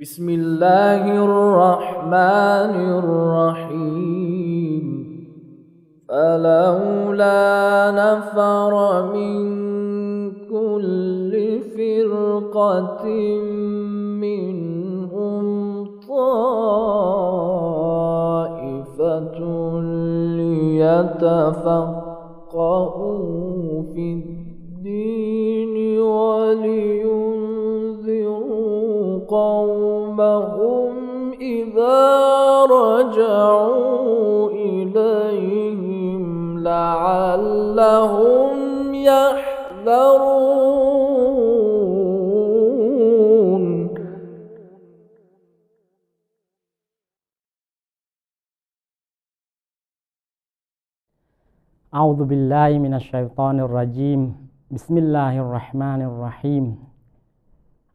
بسم الله الرحمن الرحيم. فلولا نفر من كل فرقة منهم طائفة ليتفقهوا في الدين ولينذروا قومهم إذا رجعوا إليهم لعلهم يحذرون. أعوذ بالله من الشيطان الرجيم. بسم الله الرحمن الرحيم.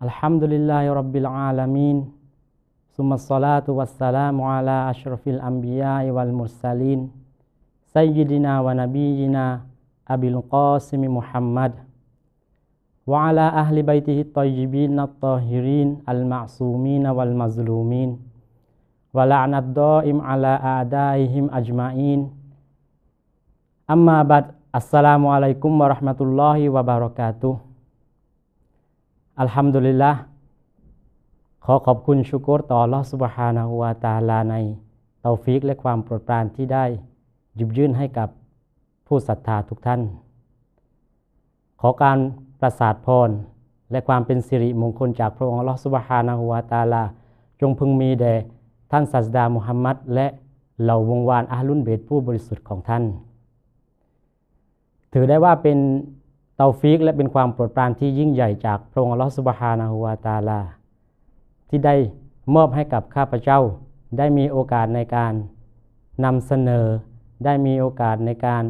الحمد لله رب العالمين. ثم الصلاة والسلام على أشرف الأنبياء والمرسلين سيدنا ونبينا أبي القاسم محمد وعلى أهل بيته الطيبين الطاهرين المعصومين والمظلومين ولعن الدائم على أعدائهم أجمعين أما بعد السلام عليكم ورحمة الله وبركاته الحمد لله ขอขอบคุณชุกรต่อลอฮ์ซุบฮานะฮูวตาลาในเตาฟิกและความโปรดปรานที่ได้หยิบยื่นให้กับผู้ศรัทธาทุกท่าน ขอการประสาทพร และความเป็นสิริมงคลจากพระองค์ลอฮ์ซุบฮานะฮูวตาลา จงพึงมีแด่ท่านศาสดามุฮัมมัดและเหล่าวงวานอาลุนเบตผู้บริสุทธิ์ของท่าน ถือได้ว่าเป็นเตาฟิกและเป็นความโปรดปรานที่ยิ่งใหญ่จากพระองค์ลอสุบฮานะฮูวตาลา ที่ได้มอบให้กับข้าพเจ้า ได้มีโอกาสในการนำเสนอ ได้มีโอกาสในการ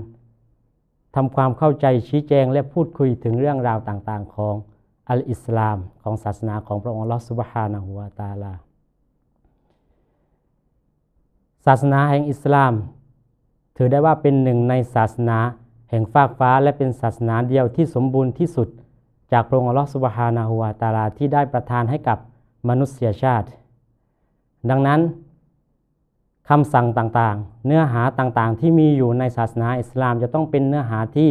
ทำความเข้าใจชี้แจงและพูดคุยถึงเรื่องราวต่างๆ ของอัลอิสลามของศาสนาของพระองค์ลอสุบฮานะฮูวาตาลา ศาสนาแห่งอิสลาม ถือได้ว่าเป็นหนึ่งในศาสนาแห่งฟากฟ้าและเป็นศาสนาเดียวที่สมบูรณ์ที่สุด จากพระองค์ลอสุบฮานาฮูวาตาลาที่ได้ประทานให้กับ มนุษยชาติ ดังนั้นคำสั่งต่างๆ เนื้อหาต่างๆ ที่มีอยู่ในศาสนาอิสลามจะต้องเป็นเนื้อหาที่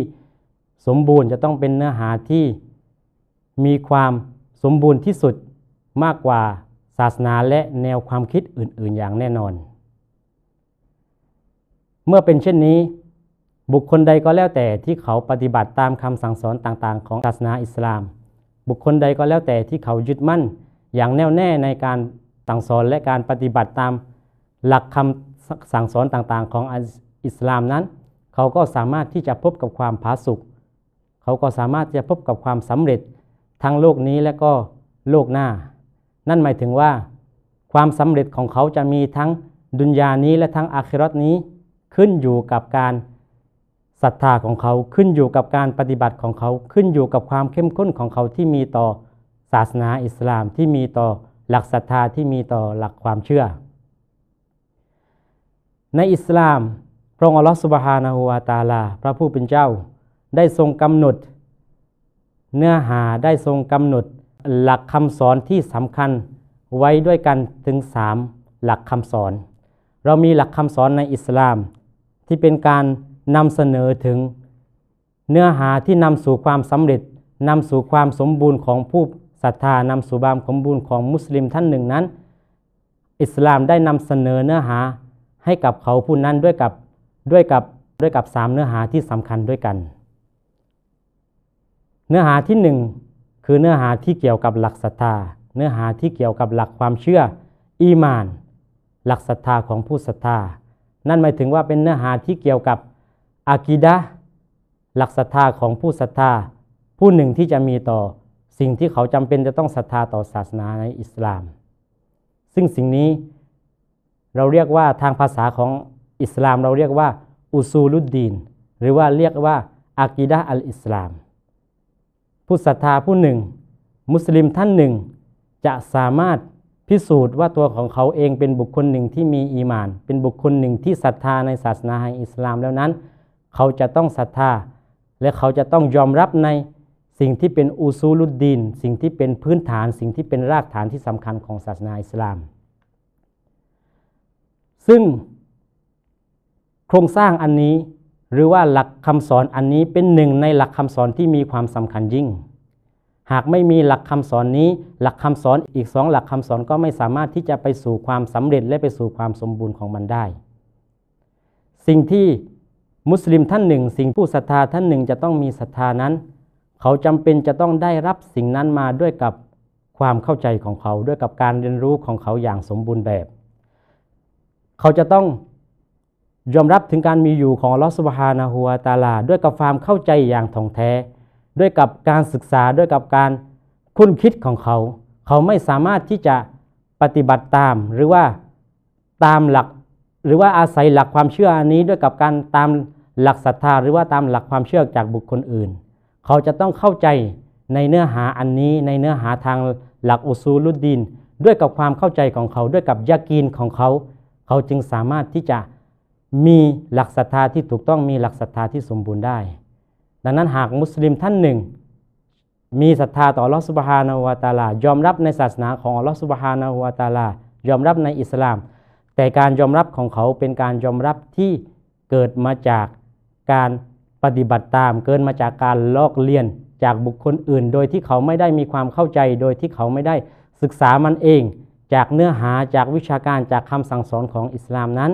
สมบูรณ์จะต้องเป็นเนื้อหาที่มีความสมบูรณ์ที่สุดมากกว่าศาสนาและแนวความคิดอื่น ๆ อย่างแน่นอน เมื่อเป็นเช่นนี้ บุคคลใดก็แล้วแต่ที่เขาปฏิบัติตามคำสั่งสอนต่างๆ ของศาสนาอิสลาม บุคคลใดก็แล้วแต่ที่เขายึดมั่น อย่างแน่วแน่ในการสั่งสอนและการปฏิบัติตามหลักคำสั่งสอนต่างๆ ของอิสลามนั้น เขาก็สามารถที่จะพบกับความผาสุกเขาก็สามารถจะพบกับความสำเร็จทั้งโลกนี้และก็โลกหน้า นั่นหมายถึงว่า ความสำเร็จของเขาจะมีทั้งดุนยานี้และทั้งอาคิรอตนี้ขึ้นอยู่กับการศรัทธาของเขาขึ้นอยู่กับการปฏิบัติของเขาขึ้นอยู่กับความเข้มข้นของเขาที่มีต่อ ศาสนาอิสลามที่มีต่อหลักศรัทธาที่มีต่อหลักความเชื่อ ในอิสลาม พระองค์อัลลอฮฺสุบฮานาหูวาตาลา พระผู้เป็นเจ้า ได้ทรงกำหนด เนื้อหาได้ทรงกำหนดหลักคำสอนที่สำคัญไว้ด้วยกันถึงสามหลักคำสอน เรามีหลักคำสอนในอิสลาม ที่เป็นการนำเสนอถึงเนื้อหาที่นำสู่ความสำเร็จนำสู่ความสมบูรณ์ของผู้ ศรัทธานำสู่ความสมบูรณ์ของมุสลิมท่านหนึ่งนั้น อิสลามได้นำเสนอเนื้อหาให้กับเขาผู้นั้นด้วยกับด้วยกับด้วยกับสามเนื้อหาที่สำคัญด้วยกัน เนื้อหาที่หนึ่งคือเนื้อหาที่เกี่ยวกับหลักศรัทธา เนื้อหาที่เกี่ยวกับหลักความเชื่อ อีมาน หลักศรัทธาของผู้ศรัทธา นั่นหมายถึงว่าเป็นเนื้อหาที่เกี่ยวกับอากีดะหลักศรัทธาของผู้ศรัทธา ผู้หนึ่งที่จะมีต่อ สิ่งที่เขาจำเป็นจะต้องศรัทธาต่อศาสนาในอิสลาม ซึ่งสิ่งนี้เราเรียกว่าทางภาษาของอิสลาม เราเรียกว่าอุซูลุดดีน หรือว่าเรียกว่าอากีดะอัลอิสลาม ผู้ศรัทธาผู้หนึ่ง มุสลิมท่านหนึ่ง จะสามารถพิสูจน์ว่าตัวของเขาเองเป็นบุคคลหนึ่งที่มีอีมาน เป็นบุคคลหนึ่งที่ศรัทธาในศาสนาอิสลามแล้วนั้น เขาจะต้องศรัทธา และเขาจะต้องยอมรับใน สิ่งที่เป็นอูซูลุดดีนสิ่งที่เป็นพื้นฐาน สิ่งที่เป็นรากฐานที่สำคัญของศาสนาอิสลาม ซึ่งโครงสร้างอันนี้หรือว่าหลักคำสอนอันนี้เป็นหนึ่งในหลักคำสอนที่มีความสำคัญยิ่ง หากไม่มีหลักคำสอนนี้ หลักคำสอนอีกสองหลักคำสอนก็ไม่สามารถที่จะไปสู่ความสำเร็จและไปสู่ความสมบูรณ์ของมันได้ สิ่งที่มุสลิมท่านหนึ่ง สิ่งผู้ศรัทธาท่านหนึ่งจะต้องมีศรัทธานั้น เขาจำเป็นจะต้องได้รับสิ่งนั้นมาด้วยกับความเข้าใจของเขาด้วยกับการเรียนรู้ของเขาอย่างสมบูรณ์แบบ เขาจะต้องยอมรับถึงการมีอยู่ของลอสบฮานาหัวตาลา ด้วยกับความเข้าใจอย่างท่องแท้ ด้วยกับการศึกษาด้วยกับการคุ้นคิดของเขา เขาไม่สามารถที่จะปฏิบัติตามหรือว่าตามหลัก หรือว่าอาศัยหลักความเชื่ออันนี้ด้วยกับการตามหลักศรัทธา หรือว่าตามหลักความเชื่อจากบุคคลอื่น เขาจะต้องเข้าใจในเนื้อหาอันนี้ในเนื้อหาทางหลักอุซูลุดดิน ด้วยกับความเข้าใจของเขาด้วยกับยากีนของเขา เขาจึงสามารถที่จะมีหลักศรัทธาที่ถูกต้องมีหลักศรัทธาที่สมบูรณ์ได้ ดังนั้นหากมุสลิมท่านหนึ่ง มีศรัทธาต่อลอสุบฮานาวะตาลายอมรับในศาสนาของลอสุบฮานาวะตาลายอมรับในอิสลาม แต่การยอมรับของเขาเป็นการยอมรับที่เกิดมาจากการ ปฏิบัติตามเกิดมาจากการลอกเลียนจากบุคคลอื่น โดยที่เขาไม่ได้มีความเข้าใจ โดยที่เขาไม่ได้ศึกษามันเอง จากเนื้อหาจากวิชาการจากคำสั่งสอนของอิสลามนั้น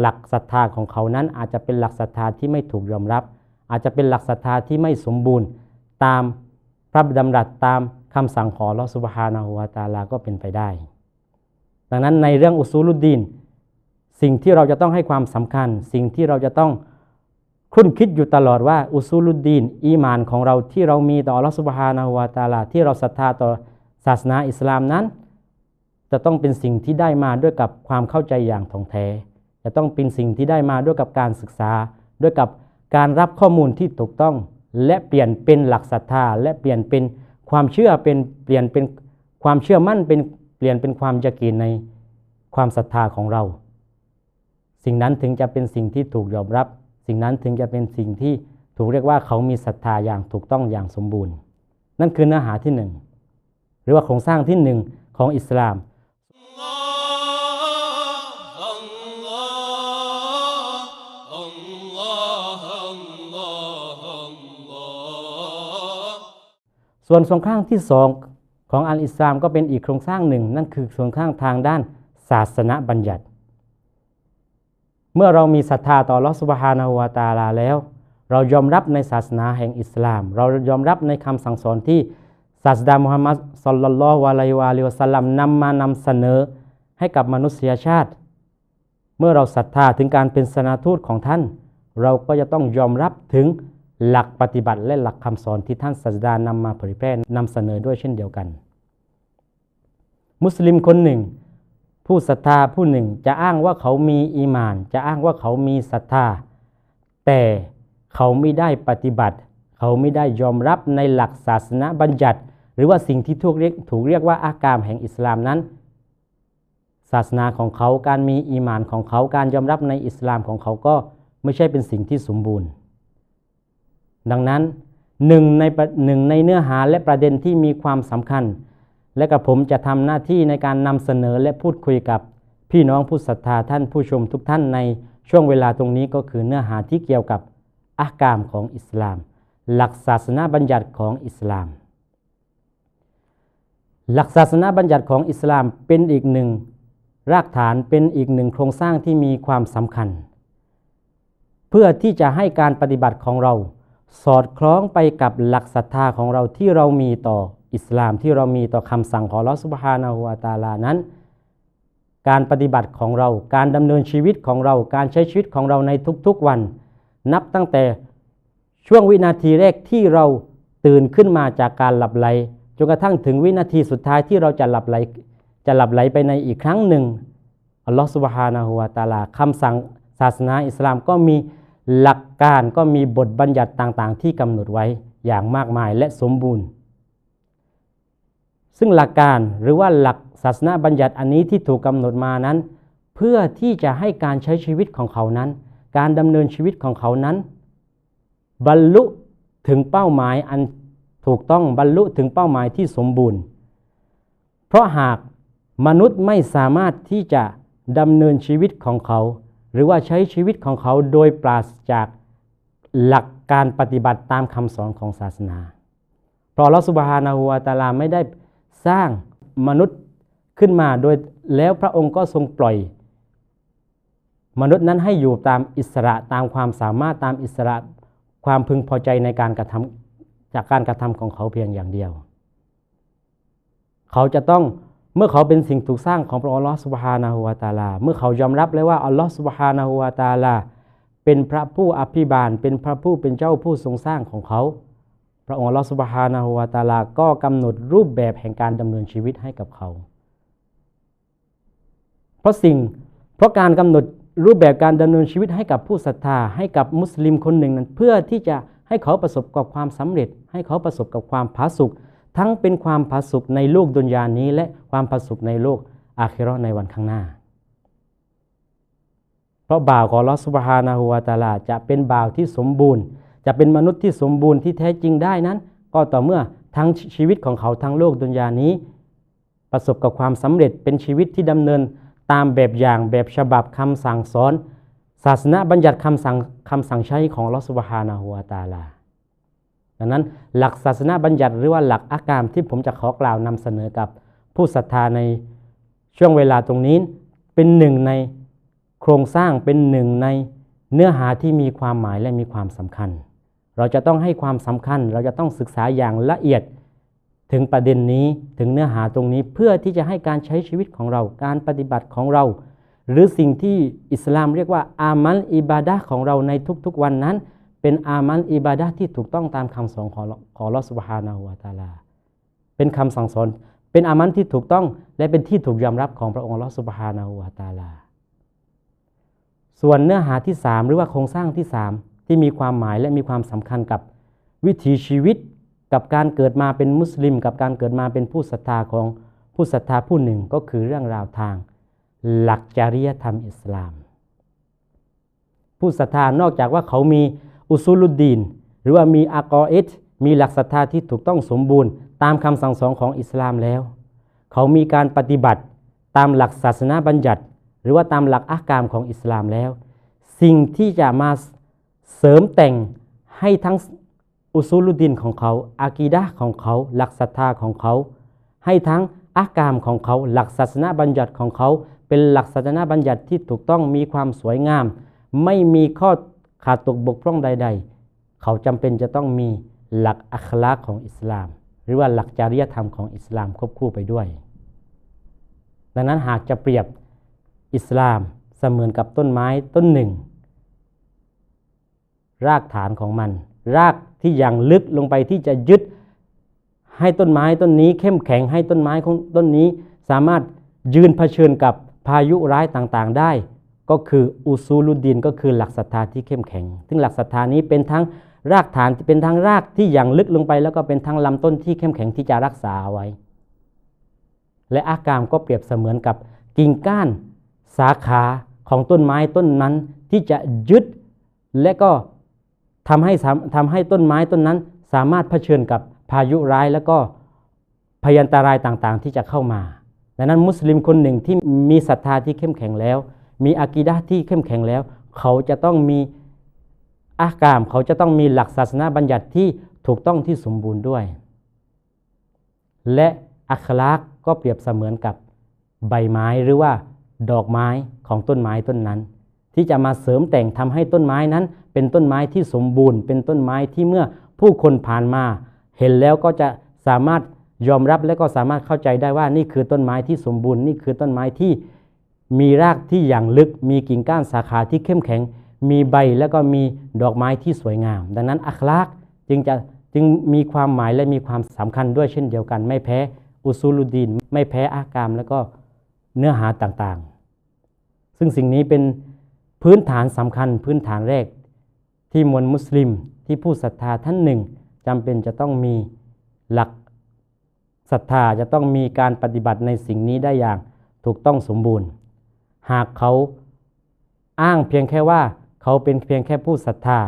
หลักศรัทธาของเขานั้นอาจจะเป็นหลักศรัทธาที่ไม่ถูกยอมรับ อาจจะเป็นหลักศรัทธาที่ไม่สมบูรณ์ ตามพระดำรัสตามคำสั่งของลอสุบฮานาหัวตาลาก็เป็นไปได้ ดังนั้นในเรื่องอุซูลุดดีนสิ่งที่เราจะต้องให้ความสำคัญ สิ่งที่เราจะต้อง คุ้นคิดอยู่ตลอดว่าอุซูลุดดีน อีมานของเราที่เรามีต่อลอสุบฮานาหัวตาลาที่เราศรัทธาต่อศาสนาอิสลามนั้น จะต้องเป็นสิ่งที่ได้มาด้วยกับความเข้าใจอย่างท่องแท้ จะต้องเป็นสิ่งที่ได้มาด้วยกับการศึกษา ด้วยกับการรับข้อมูลที่ถูกต้อง และเปลี่ยนเป็นหลักศรัทธา และเปลี่ยนเป็นความเชื่อเป็นเปลี่ยนเป็นความเชื่อมั่นเป็นเปลี่ยนเป็นความยากีนในความศรัทธาของเรา สิ่งนั้นถึงจะเป็นสิ่งที่ถูกยอมรับ สิ่งนั้นถึงจะเป็นสิ่งที่ถูกเรียกว่าเขามีศรัทธาอย่างถูกต้องอย่างสมบูรณ์ นั่นคือเนื้อหาที่หนึ่งหรือว่าโครงสร้างที่หนึ่งของอิสลามส่วนสงข้างที่สองของอัลอิสลามก็เป็นอีกโครงสร้างหนึ่ง นั่นคือส่วนข้างทางด้านศาสนาบัญญัติ เมื่อเรามีศรัทธาต่อลอสุบฮานาหัวตาลาแล้ว เรายอมรับในศาสนาแห่งอิสลาม เรายอมรับในคำสั่งสอนที่ศาสดามุฮัมมัดสุลลัลลอฮุอะลัยวะลิวะสัลลัมนำมานำเสนอให้กับมนุษยชาติ เมื่อเราศรัทธาถึงการเป็นสนาทูตของท่าน เราก็จะต้องยอมรับถึงหลักปฏิบัติและหลักคำสอนที่ท่านศาสดานำมาเผยแพร่นำเสนอด้วยเช่นเดียวกัน มุสลิมคนหนึ่ง ผู้ศรัทธาผู้หนึ่งจะอ้างว่าเขามีอีมาน จะอ้างว่าเขามีศรัทธา แต่เขาไม่ได้ปฏิบัติ เขาไม่ได้ยอมรับในหลักศาสนาบัญญัติ หรือว่าสิ่งที่ถูกเรียกถูกเรียกว่าอากามแห่งอิสลามนั้น ศาสนาของเขาการมีอีมานของเขาการยอมรับในอิสลามของเขาก็ไม่ใช่เป็นสิ่งที่สมบูรณ์ ดังนั้นหนึ่งในหนึ่งในเนื้อหาและประเด็นที่มีความสำคัญ และกับผมจะทำหน้าที่ในการนำเสนอและพูดคุยกับพี่น้องผู้ศรัทธาท่านผู้ชมทุกท่านในช่วงเวลาตรงนี้ก็คือเนื้อหาที่เกี่ยวกับอากามของอิสลาม หลักศาสนาบัญญัติของอิสลาม หลักศาสนาบัญญัติของอิสลามเป็นอีกหนึ่ง รากฐานเป็นอีกหนึ่งโครงสร้างที่มีความสำคัญ เพื่อที่จะให้การปฏิบัติของเรา สอดคล้องไปกับหลักศรัทธาของเราที่เรามีต่อ อิสลามที่เรามีต่อคำสั่งของลอสุบฮานาหัวตาลานั้น การปฏิบัติของเราการดำเนินชีวิตของเราการใช้ชีวิตของเราในทุกๆวัน นับตั้งแต่ช่วงวินาทีแรกที่เราตื่นขึ้นมาจากการหลับไหลจนกระทั่งถึงวินาทีสุดท้ายที่เราจะหลับไหลจะหลับไหลไปในอีกครั้งหนึ่งอัลลอฮฺสุบฮานาหัวตาลาคำสั่งศาสนาอิสลามก็มีหลักการก็มีบทบัญญัติต่างๆ ที่กำหนดไว้อย่างมากมายและสมบูรณ์ ซึ่งหลักการหรือว่าหลักศาสนาบัญญัติอันนี้ที่ถูกกำหนดมานั้น เพื่อที่จะให้การใช้ชีวิตของเขานั้น การดำเนินชีวิตของเขานั้น บรรลุถึงเป้าหมายอันถูกต้องบรรลุถึงเป้าหมายที่สมบูรณ์ เพราะหากมนุษย์ไม่สามารถที่จะดำเนินชีวิตของเขา หรือว่าใช้ชีวิตของเขาโดยปราศจากหลักการปฏิบัติตามคำสอนของศาสนา เพราะลอสุบฮานาหัวตาลาไม่ได้ สร้างมนุษย์ขึ้นมาโดยแล้วพระองค์ก็ทรงปล่อย มนุษย์นั้นให้อยู่ตามอิสระตามความสามารถตามอิสระความพึงพอใจในการกระทำจากการกระทำของเขาเพียงอย่างเดียว เขาจะต้องเมื่อเขาเป็นสิ่งถูกสร้างของพระองค์ลอฮฺสุบฮานาหัวตาลา เมื่อเขายอมรับเลยว่าอัลลอฮฺสุบฮานาหัวตาลาเป็นพระผู้อภิบาลเป็นพระผู้เป็นเจ้าผู้ทรงสร้างของเขา ระองค์ลอสุบฮานาหัวตาลาก็กำหนดรูปแบบแห่งการดำเนินชีวิตให้กับเขา เพราะสิ่งเพราะการกำหนดรูปแบบการดำเนินชีวิตให้กับผู้ศรัทธาให้กับมุสลิมคนหนึ่งนั้น เพื่อที่จะให้เขาประสบกับความสำเร็จ ให้เขาประสบกับความผาสุกทั้งเป็นความผาสุกในโลกดุนยานี้ และความผาสุกในโลกอาคิราะห์ในวันข้างหน้า เพราะบ่าวของลอสุบฮานาหัวตาลาจะเป็นบ่าวที่สมบูรณ์ จะเป็นมนุษย์ที่สมบูรณ์ที่แท้จริงได้นั้น ก็ต่อเมื่อทั้งชีวิตของเขาทั้งโลกดุนยานี้ ประสบกับความสำเร็จเป็นชีวิตที่ดำเนินตามแบบอย่างแบบฉบับคำสั่งสอน ศาสนาบัญญัติคำสั่งคำสั่งใช้ของลอสุบฮานาหัวตาลาดังนั้นหลักศาสนาบัญญัติหรือว่าหลักอากามที่ผมจะขอกล่าวนำเสนอกับผู้ศรัทธาในช่วงเวลาตรงนี้ เป็นหนึ่งในโครงสร้างเป็นหนึ่งในเนื้อหาที่มีความหมายและมีความสำคัญ เราจะต้องให้ความสำคัญ เราจะต้องศึกษาอย่างละเอียดถึงประเด็นนี้ถึงเนื้อหาตรงนี้เพื่อที่จะให้การใช้ชีวิตของเรา การปฏิบัติของเรา หรือสิ่งที่อิสลามเรียกว่าอามัลอิบาดะของเราในทุกๆวันนั้น เป็นอามัลอิบาดะที่ถูกต้องตามคำสอนของของลอสุบฮานาหัวตาลา เป็นคำสั่งสอน เป็นอามัลที่ถูกต้องและเป็นที่ถูกยอมรับของพระองค์ลอสุบฮานาหัวตาลา ส่วนเนื้อหาที่สามหรือว่าโครงสร้างที่สาม ที่มีความหมายและมีความสำคัญกับวิถีชีวิต กับการเกิดมาเป็นมุสลิม กับการเกิดมาเป็นผู้ศรัทธาของผู้ศรัทธาผู้หนึ่งก็คือเรื่องราวทาง หลักจริยธรรมอิสลาม ผู้ศรัทธานอกจากว่าเขามีอุซูลุดดีน หรือว่ามีอากอเอตมีหลักศรัทธาที่ถูกต้องสมบูรณ์ ตามคำสั่งสอนของอิสลามแล้ว เขามีการปฏิบัติตามหลักศาสนาบัญญัติ หรือว่าตามหลักอากามของอิสลามแล้ว สิ่งที่จะมา เสริมแต่งให้ทั้งอุซูลุดินของเขาอากีดะของเขา หลักศรัทธาของเขา ให้ทั้งอากามของเขา หลักศาสนาบัญญัติของเขา เป็นหลักศาสนาบัญญัติที่ถูกต้องมีความสวยงาม ไม่มีข้อขาดตกบกพร่องใด ๆ เขาจำเป็นจะต้องมีหลักอัคลาของอิสลาม หรือว่าหลักจริยธรรมของอิสลามควบคู่ไปด้วย ดังนั้นหากจะเปรียบอิสลามเสมือนกับต้นไม้ต้นหนึ่ง รากฐานของมัน รากที่อย่างลึกลงไปที่จะยึดให้ต้นไม้ต้นนี้ เข้มแข็งให้ต้นไม้ของต้นนี้ สามารถยืนเผชิญกับพายุร้ายต่างๆ ได้ ก็คืออุซูลุดินก็คือหลักศรัทธาที่เข้มแข็งซึ่งหลักศรัทธานี้เป็นทั้งรากฐานเป็นทั้งรากที่อย่างลึกลงไป แล้วก็เป็นทั้งลำต้นที่เข้มแข็งที่จะรักษาไว้ และอากามก็เปรียบเสมือนกับกิ่งก้านสาขาของต้นไม้ต้นนั้นที่จะยึดและก็ ทำให้ทำให้ต้นไม้ต้นนั้น สามารถเผชิญกับพายุร้ายแล้วก็พยันตรายต่างๆ ที่จะเข้ามา ดังนั้นมุสลิมคนหนึ่งที่มีศรัทธาที่เข้มแข็งแล้ว มีอากีดะที่เข้มแข็งแล้ว เขาจะต้องมีอากาม เขาจะต้องมีหลักศาสนาบัญญัติที่ถูกต้องที่สมบูรณ์ด้วย และอัคลากก็เปรียบเสมือนกับใบไม้หรือว่าดอกไม้ของต้นไม้ต้นนั้น ที่จะมาเสริมแต่งทำให้ต้นไม้นั้น เป็นต้นไม้ที่สมบูรณ์ เป็นต้นไม้ที่เมื่อผู้คนผ่านมา เห็นแล้วก็จะสามารถยอมรับและก็สามารถเข้าใจได้ว่านี่คือต้นไม้ที่สมบูรณ์นี่คือต้นไม้ที่มีรากที่อย่างลึก มีกิ่งก้านสาขาที่เข้มแข็ง มีใบแล้วก็มีดอกไม้ที่สวยงาม ดังนั้นอัคลากจึงจะจึงมีความหมายและมีความสำคัญด้วยเช่นเดียวกัน ไม่แพ้อุซูลุดีน ไม่แพ้อากามแล้วก็เนื้อหาต่างๆ ซึ่งสิ่งนี้เป็นพื้นฐานสำคัญพื้นฐานแรก ที่มวลมุสลิมที่ผู้ศรัทธาท่านหนึ่งจำเป็นจะต้องมีหลักศรัทธาจะต้องมีการปฏิบัติในสิ่งนี้ได้อย่างถูกต้องสมบูรณ์ หากเขาอ้างเพียงแค่ว่าเขาเป็นเพียงแค่ผู้ศรัทธา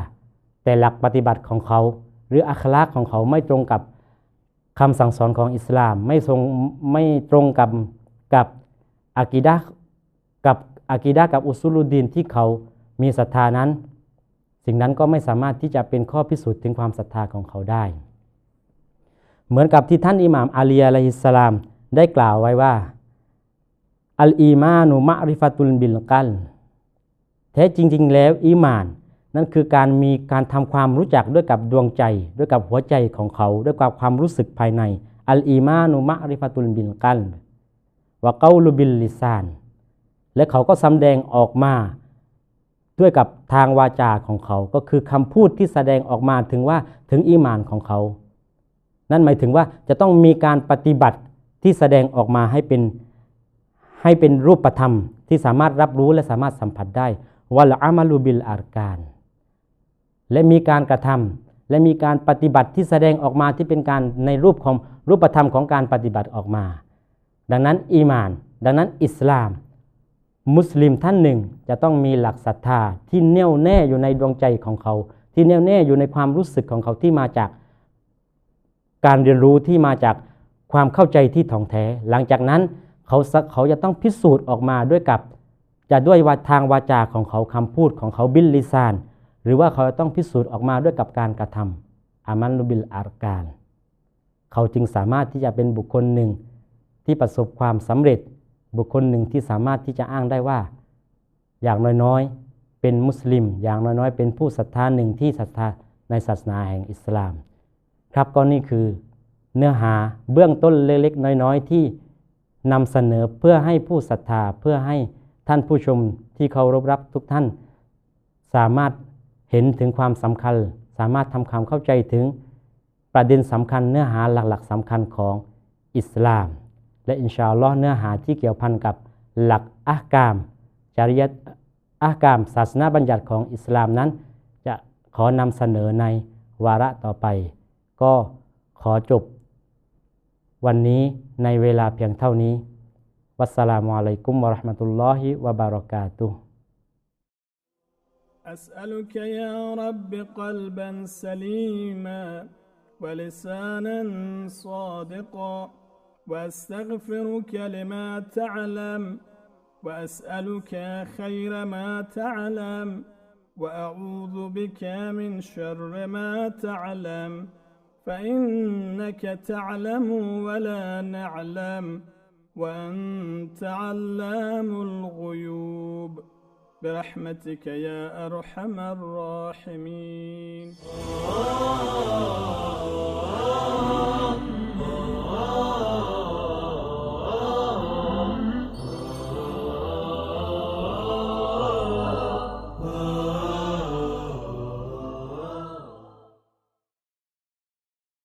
แต่หลักปฏิบัติของเขา หรืออัคลากของเขาไม่ตรงกับคำสั่งสอนของอิสลาม ไม่ทรงไม่ตรงกับกับอากีดะกับอากีดะกับอุซุลุดีนที่เขามีศรัทธานั้น สิ่งนั้นก็ไม่สามารถที่จะเป็นข้อพิสูจน์ถึงความศรัทธาของเขาได้ เหมือนกับที่ท่านอิหม่ามอาลีอะลัยฮิสลามได้กล่าวไว้ว่าอัลอีมานุมะริฟตุลบิลกันแท้จริง ๆ แล้วอีมาน นั่นคือการมีการทำความรู้จักด้วยกับดวงใจ ด้วยกับหัวใจของเขา ด้วยกับความรู้สึกภายในอัลอีมานุมะริฟตุลบิลกันวะเกาลุบิลลิซาน และเขาก็สำแดงออกมา ด้วยกับทางวาจาของเขา ก็คือคำพูดที่แสดงออกมาถึงว่าถึงอีมานของเขา นั่นหมายถึงว่าจะต้องมีการปฏิบัติที่แสดงออกมาให้เป็นให้เป็นรูปธรรมที่สามารถรับรู้และสามารถสัมผัสได้วัลอามาลูบิลอารการ และมีการกระทำและมีการปฏิบัติที่แสดงออกมาที่เป็นการในรูปของรูปธรรมของการปฏิบัติออกมา ดังนั้นอีมาน ดังนั้นอิสลาม มุสลิมท่านหนึ่งจะต้องมีหลักศรัทธาที่แน่วแน่อยู่ในดวงใจของเขา ที่แน่วแน่อยู่ในความรู้สึกของเขาที่มาจาก การเรียนรู้ที่มาจากความเข้าใจที่ถ่องแท้ หลังจากนั้นเขาเขาจะต้องพิสูจน์ออกมาด้วยกับ จะด้วยวาทางวาจาของเขาคำพูดของเขาบิลลิซาน หรือว่าเขาจะต้องพิสูจน์ออกมาด้วยกับการกระทำอามันลุบิลอารการ เขาจึงสามารถที่จะเป็นบุคคลหนึ่งที่ประสบความสำเร็จ บุคคลหนึ่งที่สามารถที่จะอ้างได้ว่า อย่างน้อยๆ เป็นมุสลิม อย่างน้อยๆ เป็นผู้ศรัทธาหนึ่งที่ศรัทธาในศาสนาแห่งอิสลาม ครับก็นี่คือเนื้อหาเบื้องต้นเล็กๆ น้อยๆ ที่นำเสนอเพื่อให้ผู้ศรัทธาเพื่อให้ท่านผู้ชมที่เคารพรักทุกท่าน สามารถเห็นถึงความสำคัญ สามารถทำความเข้าใจถึงประเด็นสำคัญเนื้อหาหลักๆสำคัญของอิสลาม และอินชาอัลลอฮ์เนื้อหาที่เกี่ยวพันกับหลักอักาม จริยอักาม ศาสนาบัญญัติของอิสลามนั้น จะขอนำเสนอในวาระต่อไป ก็ขอจบ วันนี้ในเวลาเพียงเท่านี้ วัสสลามุอะลัยกุมวะเราะห์มะตุลลอฮิวะบารอกาตุฮ์ أسألك يا رب قلبا سليما ولسانا صادقا وأستغفرك لما تعلم وأسألك خير ما تعلم وأعوذ بك من شر ما تعلم فإنك تعلم ولا نعلم وأنت علام الغيوب. برحمتك يا أرحم الراحمين.